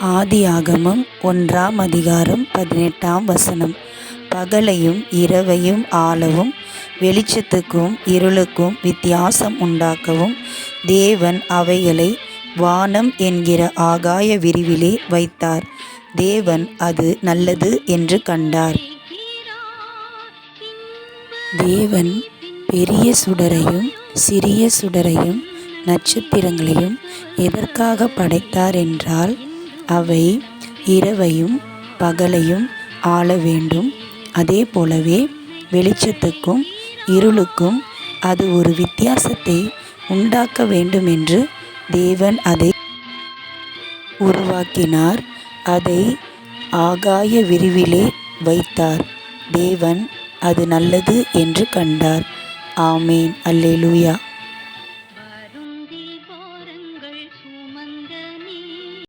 ஆதியாகமம் ஒன்றாம் அதிகாரம் பதினெட்டாம் வசனம். பகலையும் இரவையும் ஆளவும் வெளிச்சத்துக்கும் இருளுக்கும் வித்தியாசம் உண்டாக்கவும் தேவன் அவைகளை வானம் என்கிற ஆகாய விரிவிலே வைத்தார். தேவன் அது நல்லது என்று கண்டார். தேவன் பெரிய சுடரையும் சிறிய சுடரையும் நட்சத்திரங்களையும் எதற்காக படைத்தார் என்றால் அவை இரவையும் பகலையும் ஆள வேண்டும். அதே போலவே வெளிச்சத்துக்கும் இருளுக்கும் அது ஒரு வித்தியாசத்தை உண்டாக்க வேண்டும் என்று தேவன் அதை உருவாக்கினார். அதை ஆகாய விரிவிலே வைத்தார். தேவன் அது நல்லது என்று கண்டார். ஆமேன். அல்லேலூயா.